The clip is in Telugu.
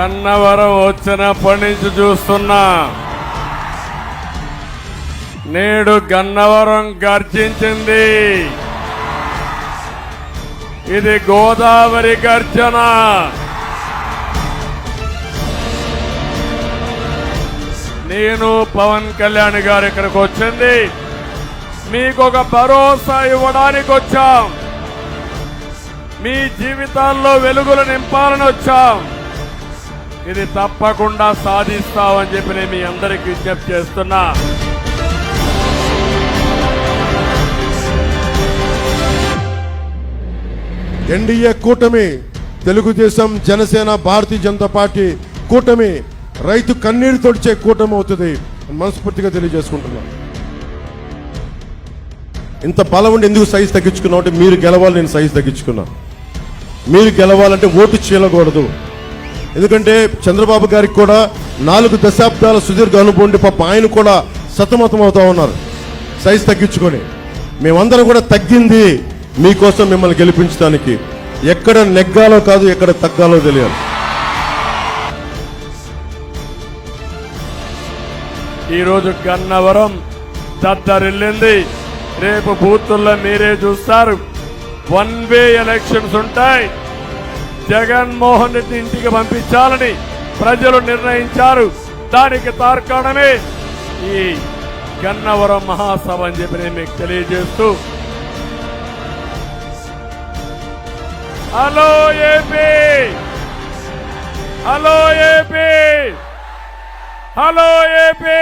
గన్నవరం వచ్చినప్పటి నుంచి చూస్తున్నా. నేడు గన్నవరం గర్జించింది. ఇది గోదావరి గర్జన. నేను పవన్ కళ్యాణ్ గారు ఇక్కడికి వచ్చింది. మీకు ఒక భరోసా ఇవ్వడానికి వచ్చాం. మీ జీవితాల్లో వెలుగులు నింపాలని వచ్చాం. ఇది తప్పకుండా సాధిస్తామని చెప్పి నేను మీ అందరికి విజ్ఞప్తి చేస్తున్నా. ఎన్డీఏ కూటమి తెలుగుదేశం జనసేన భారతీయ జనతా పార్టీ కూటమి రైతు కన్నీరు తొడిచే కూటమి అవుతుంది మనస్ఫూర్తిగా తెలియజేసుకుంటున్నాం. ఇంత బలం ఉండి ఎందుకు సైజు తగ్గించుకున్నావు అంటే మీరు గెలవాలి నేను సైజు తగ్గించుకున్నా. మీరు గెలవాలంటే ఓటు చేయకూడదు ఎందుకంటే చంద్రబాబు గారికి కూడా నాలుగు దశాబ్దాల సుదీర్ఘ అనుభవం ఉండి పాప ఆయన కూడా సతమతం అవుతా ఉన్నారు. సైజ్ తగ్గించుకొని. మేమందరం కూడా తగ్గింది మీకోసం మిమ్మల్ని గెలిపించడానికి. ఎక్కడ నెగ్గాలో కాదు ఎక్కడ తగ్గాలో తెలియాలి. ఈరోజు గన్నవరం దద్దరిల్లింది. రేపు బూతుల్లో మీరే చూస్తారు. వన్ వే ఎలక్షన్స్ ఉంటాయి. జగన్మోహన్ రెడ్డి ఇంటికి పంపించాలని ప్రజలు నిర్ణయించారు. దానికి తార్కాణమే ఈ గన్నవరం మహాసభ అని చెప్పి నేను మీకు తెలియజేస్తూ. Hello AP! Hello AP! Hello AP!